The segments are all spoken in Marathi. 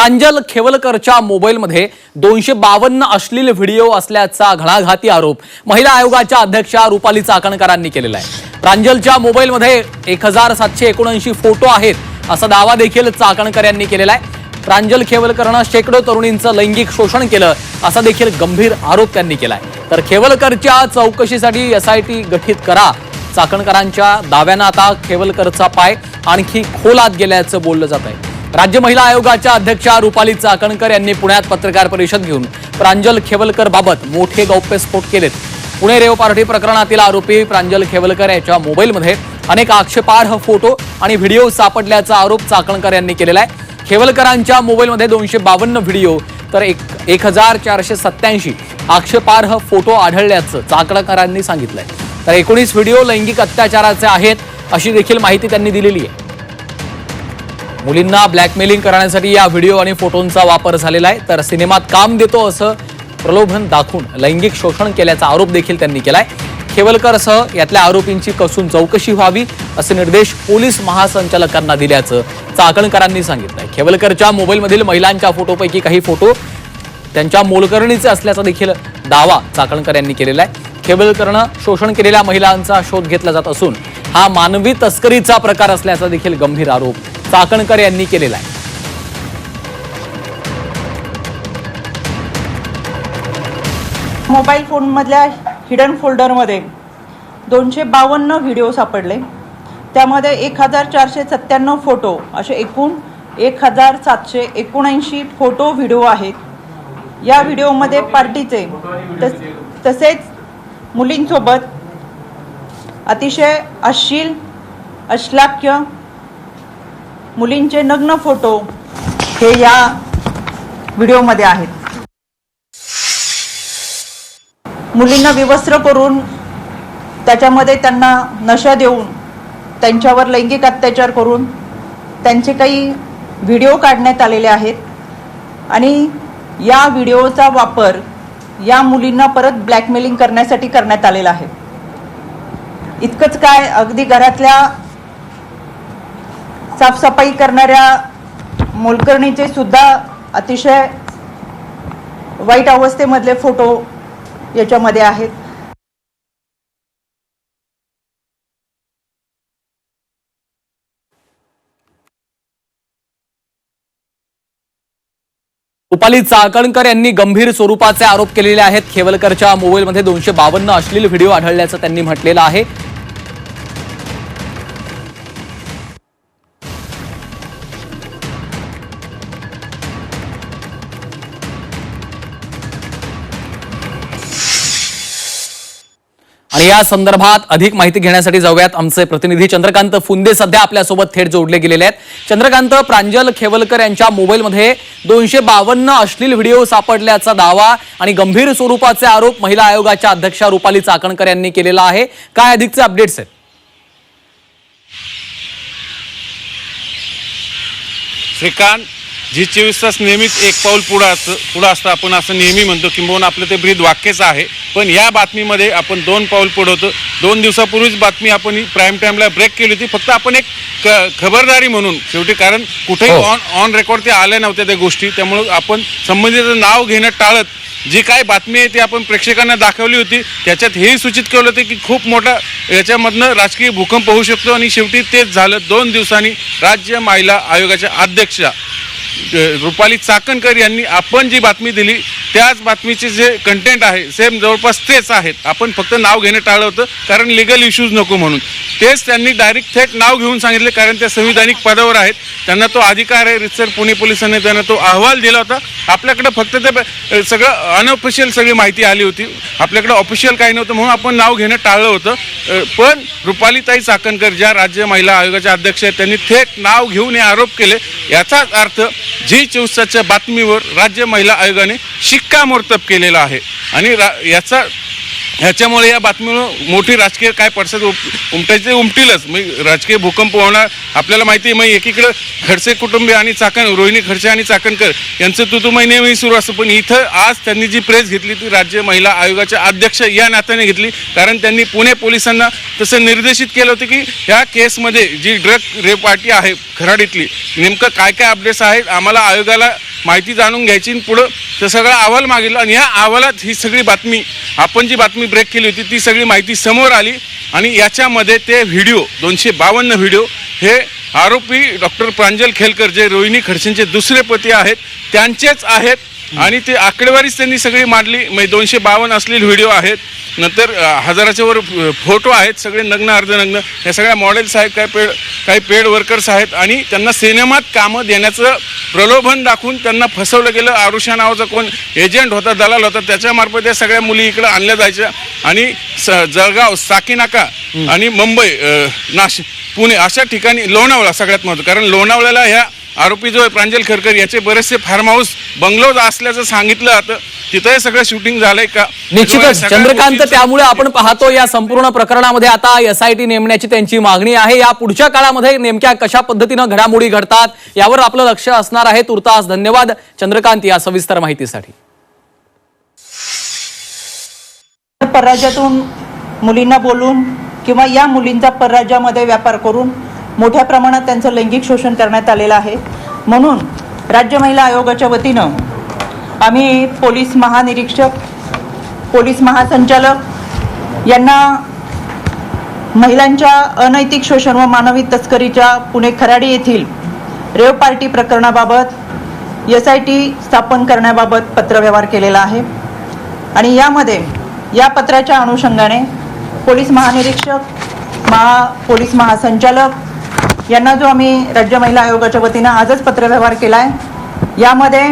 प्रांजल खेवलकरच्या मोबाईलमध्ये दोनशे बावन्न अश्लील व्हिडिओ असल्याचा घणाघाती आरोप महिला आयोगाच्या अध्यक्षा रुपाली चाकणकरांनी केलेला आहे. प्रांजलच्या मोबाईलमध्ये एक हजार सातशे एकोणऐंशी फोटो आहेत असा दावा देखील चाकणकर यांनी केलेला आहे. प्रांजल खेवलकरनं शेकडो तरुणींचं लैंगिक शोषण केलं असा देखील गंभीर आरोप त्यांनी केलाय तर खेवलकरच्या चौकशीसाठी एसआयटी गठीत करा. चाकणकरांच्या दाव्यानं आता खेवलकरचा पाय आणखी खोलात गेल्याचं बोललं जात आहे. राज्य महिला आयोगाच्या अध्यक्षा रुपाली चाकणकर यांनी पुण्यात पत्रकार परिषद घेऊन प्रांजल खेवलकर बाबत मोठे गौप्यस्फोट केलेत. पुणे रेव पार्टी प्रकरणातील आरोपी प्रांजल खेवलकर याच्या मोबाईलमध्ये अनेक आक्षेपार्ह फोटो आणि व्हिडिओ सापडल्याचा आरोप चाकणकर यांनी केलेला आहे. खेवलकरांच्या मोबाईलमध्ये दोनशे बावन्न व्हिडिओ तर एक एक हजार चारशे सत्याऐंशी आक्षेपार्ह फोटो आढळल्याचं चाकणकरांनी सांगितलंय. तर एकोणीस व्हिडिओ लैंगिक अत्याचाराचे आहेत अशी देखील माहिती त्यांनी दिलेली आहे. मुलींना ब्लॅकमेलिंग करण्यासाठी या व्हिडिओ आणि फोटोंचा वापर झालेला आहे. तर सिनेमात काम देतो असं प्रलोभन दाखवून लैंगिक शोषण केल्याचा आरोप देखील त्यांनी केलाय. खेवलकरसह यातल्या आरोपींची कसून चौकशी व्हावी असे निर्देश पोलीस महासंचालकांना दिल्याचं चाकणकरांनी सांगितलंय. खेवलकरच्या मोबाईलमधील महिलांच्या फोटोपैकी काही फोटो त्यांच्या मोलकरणीचे असल्याचा देखील दावा चाकणकर यांनी केलेला आहे. खेवलकरनं शोषण केलेल्या महिलांचा शोध घेतला जात असून हा मानवी तस्करीचा प्रकार असल्याचा देखील गंभीर आरोप चाकणकर यांनी केलेला आहे. मोबाईल फोनमधल्या हिडन फोल्डरमध्ये दोनशे बावन्न व्हिडिओ सापडले. त्यामध्ये एक हजार चारशे सत्त्याण्णव फोटो असे एकूण एक हजार सातशे एकोणऐंशी फोटो व्हिडिओ आहेत. या व्हिडिओमध्ये पार्टीचे तस तसेच मुलींसोबत अतिशय अश्लील अश्लाक्य मुलींचे नग्न फोटो हे या व्हिडिओमध्ये आहेत. मुलींना विवस्त्र करून त्याच्यामध्ये त्यांना नशा देऊन त्यांच्यावर लैंगिक अत्याचार करून त्यांचे काही व्हिडिओ काढण्यात आलेले आहेत. आणि या व्हिडिओचा वापर या मुलींना परत ब्लॅकमेलिंग करण्यासाठी करण्यात आलेला आहे. इतकंच काय अगदी घरातल्या साफसफाई करणाऱ्या मोलकर्णीचे सुद्धा अतिशय वाईट अवस्थेमधले फोटो याच्यामध्ये आहेत. रुपाली चाकणकर यांनी गंभीर स्वरूपाचे आरोप केलेले आहेत. खेवलकरच्या मोबाईलमध्ये दोनशे बावन्न अश्लील व्हिडिओ आढळल्याचं त्यांनी म्हटलेलं आहे. आणि या संदर्भात अधिक माहिती घेण्यासाठी जाऊयात आमचे प्रतिनिधी. चंद्रकांत फुंदे सध्या आपल्यासोबत थेट जोडले गेलेले आहेत. चंद्रकांत प्रांजल खेवलकर यांच्या मोबाईलमध्ये दोनशे बावन्न अश्लील व्हिडिओ सापडल्याचा दावा आणि गंभीर स्वरूपाचे आरोप महिला आयोगाच्या अध्यक्षा रुपाली चाकणकर यांनी केलेला आहे. काय अधिकचे अपडेट्स आहेत? श्रीकांत जी चोवीस तास नेहमीच एक पाऊल पुढं असतं पुढं असतं आपण असं नेहमी म्हणतो किंबहुना आपलं ते ब्रीद वाक्यच आहे. पण या बातमीमध्ये आपण दोन पाऊल पुढं होतो. दोन दिवसापूर्वीच बातमी आपण प्राईम टाईमला ब्रेक केली होती. फक्त आपण एक क खबरदारी म्हणून शेवटी कारण कुठेही. ऑन ऑन रेकॉर्ड ते आल्या नव्हत्या त्या गोष्टी. त्यामुळं आपण संबंधित नाव घेणं टाळत जी काय बातमी आहे ती आपण प्रेक्षकांना दाखवली होती त्याच्यात हेही सूचित केलं होतं की खूप मोठा याच्यामधनं राजकीय भूकंप होऊ शकतो. आणि शेवटी तेच झालं. दोन दिवसांनी राज्य महिला आयोगाच्या अध्यक्षा रुपाली चाकणकर यांनी आपण जी बातमी दिली त्याच बातमीचे जे कंटेंट आहे सेम जवळपास तेच आहेत. आपण फक्त नाव घेणं टाळलं होतं कारण लिगल इश्यूज नको म्हणून. तेच त्यांनी डायरेक्ट थेट नाव घेऊन सांगितले कारण त्या संविधानिक पदावर आहेत. त्यांना तो अधिकार आहे रितसर पुणे पोलिसांनी त्यांना तो अहवाल दिला होता. आपल्याकडे फक्त ते सगळं अनऑफिशियल सगळी माहिती आली होती. आपल्याकडे ऑफिशियल काही नव्हतं म्हणून आपण नाव घेणं टाळलं होतं. पण रुपालीताई चाकणकर ज्या राज्य महिला आयोगाच्या अध्यक्ष आहेत त्यांनी थेट नाव घेऊन हे आरोप केले. याचाच अर्थ झी चौसाच्या बातमीवर राज्य महिला आयोगाने शिक्कामोर्तब केलेला आहे. आणि रा याचा ह्याच्यामुळे या बातमीमुळे मोठी राजकीय काय पडसाद उम उमटायचे उमटीलच. मग राजकीय भूकंप होणार आपल्याला माहिती आहे मग एकीकडं खडसे कुटुंबीय आणि चाकण रोहिणी खडसे आणि चाकणकर यांचं तुतुमय नेहमी सुरू असतं. पण इथं आज त्यांनी जी प्रेस घेतली ती राज्य महिला आयोगाच्या अध्यक्ष या नात्याने घेतली. कारण त्यांनी पुणे पोलिसांना तसं निर्देशित केलं होतं की ह्या केसमध्ये जी ड्रग रेप पार्टी आहे खराडीतली नेमकं काय काय अपडेट्स आहेत आम्हाला आयोगाला माहिती जाणून घ्यायची आणि पुढं तर सगळा अहवाल मागितला. आणि ह्या अहवालात ही सगळी बातमी आपण जी बातमी ब्रेक केली होती ती सगळी माहिती समोर आली आणि याच्यामध्ये ते व्हिडिओ दोनशे बावन्न व्हिडिओ हे आरोपी डॉक्टर प्रांजल खेलकर जे रोहिणी खडसेंचे दुसरे पती आहेत त्यांचेच आहेत. आणि ते आकडेवारीच त्यांनी सगळी मांडली. म्हणजे दोनशे बावन्न असलेले व्हिडिओ आहेत. नंतर हजाराच्या वर फोटो आहेत. सगळे नग्न अर्धनग्न. हे सगळ्या मॉडेल्स आहेत काही पेड काही पेड वर्कर्स आहेत. आणि त्यांना सिनेमात कामं देण्याचं प्रलोभन दाखवून त्यांना फसवलं गेलं. आरुषा नावाचा कोण एजंट होता दलाल होता त्याच्यामार्फत या सगळ्या मुली इकडे आणल्या जायच्या. आणि स जळगाव साकीनाका आणि मुंबई नाशिक पुणे अशा ठिकाणी लोणावळा सगळ्यात महत्त्व कारण लोणावळ्याला ह्या आरोपी जो आहे प्रांजल खरकर याचे बरेचसे फार्म हाऊस बंगलोज असल्याचं सांगितलं जातं तिथं हे सगळं शूटिंग झालंय का? निश्चितच. चंद्रकांत त्यामुळे आपण पाहतो या संपूर्ण प्रकरणामध्ये आता एस आय टी नेमण्याची त्यांची मागणी आहे. या पुढच्या काळामध्ये नेमक्या कशा पद्धतीनं घडामोडी घडतात यावर आपलं लक्ष असणार आहे. तुर्तास धन्यवाद. चंद्रकांत या सविस्तर माहितीसाठी. परराज्यातून मुलींना बोलून किंवा या मुलींचा परराज्यामध्ये व्यापार करून मोठ्या प्रमाणात त्यांचं लैंगिक शोषण करण्यात आलेलं आहे. म्हणून राज्य महिला आयोगाच्या वतीनं आम्ही पोलीस महानिरीक्षक पोलीस महासंचालक यांना महिलांच्या अनैतिक शोषण व मानवी तस्करीच्या पुणे खराडी येथील रेव पार्टी प्रकरणाबाबत एस आय टी स्थापन करण्याबाबत पत्रव्यवहार केलेला आहे. आणि यामध्ये या पत्राच्या अनुषंगाने पोलीस महानिरीक्षक महा पोलीस महासंचालक यांना जो आम्ही राज्य महिला आयोगाच्या वतीनं आजच पत्रव्यवहार केला आहे यामध्ये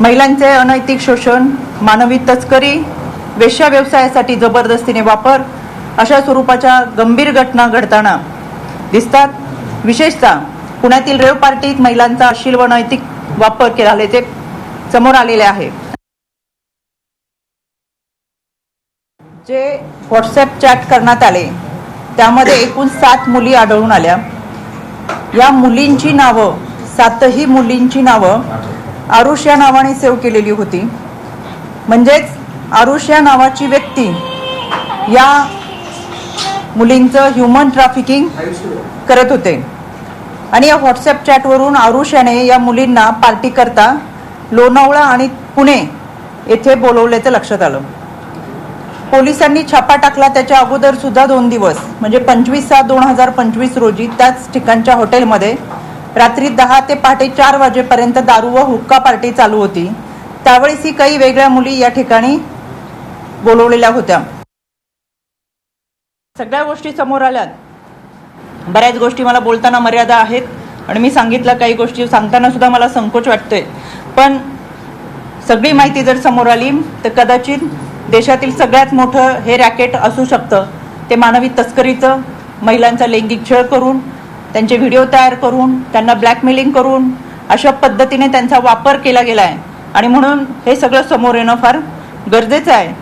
महिलांचे अनैतिक शोषण मानवी तस्करी वेश्या व्यवसायासाठी जबरदस्तीने वापर अशा स्वरूपाच्या गंभीर घटना घडताना दिसतात. विशेषतः पुण्यातील रेव पार्टीत महिलांचा अशील व नैतिक वापर केल्याचे समोर आलेले आहे. जे व्हॉट्सॲप चॅट करण्यात आले त्यामध्ये एकूण सात मुली आढळून आल्या. या मुलींची नावं सातही मुलींची नावं आरुष या नावाने सेव्ह केलेली होती. म्हणजेच आरुष या नावाची व्यक्ती या मुलींचं ह्युमन ट्रॅफिकिंग करत होते. आणि या व्हॉट्सअप चॅटवरून आरुष याने या मुलींना पार्टी करता लोणावळा आणि पुणे येथे बोलवल्याचं लक्षात आलं. पोलिसांनी छापा टाकला त्याच्या अगोदर सुद्धा दोन दिवस म्हणजे पंचवीस सात दोन हजार पंचवीस रोजी त्याच ठिकाणच्या हॉटेलमध्ये रात्री दहा ते पहाटे चार वाजेपर्यंत दारू व हुक्का पार्टी चालू होती. त्यावेळेस ही काही वेगळ्या मुली या ठिकाणी बोलवलेल्या होत्या. सगळ्या गोष्टी समोर आल्यात. बऱ्याच गोष्टी मला बोलताना मर्यादा आहेत आणि मी सांगितलं काही गोष्टी सांगताना सुद्धा मला संकोच वाटतोय. पण सगळी माहिती जर समोर आली तर कदाचित देशातील सगळ्यात मोठं हे रॅकेट असू शकतं ते मानवी तस्करीचं महिलांचा लैंगिक छळ करून त्यांचे व्हिडिओ तयार करून त्यांना ब्लॅकमेलिंग करून अशा पद्धतीने त्यांचा वापर केला गेला आहे आणि म्हणून हे सगळं समोर येणं फार गरजेचं आहे.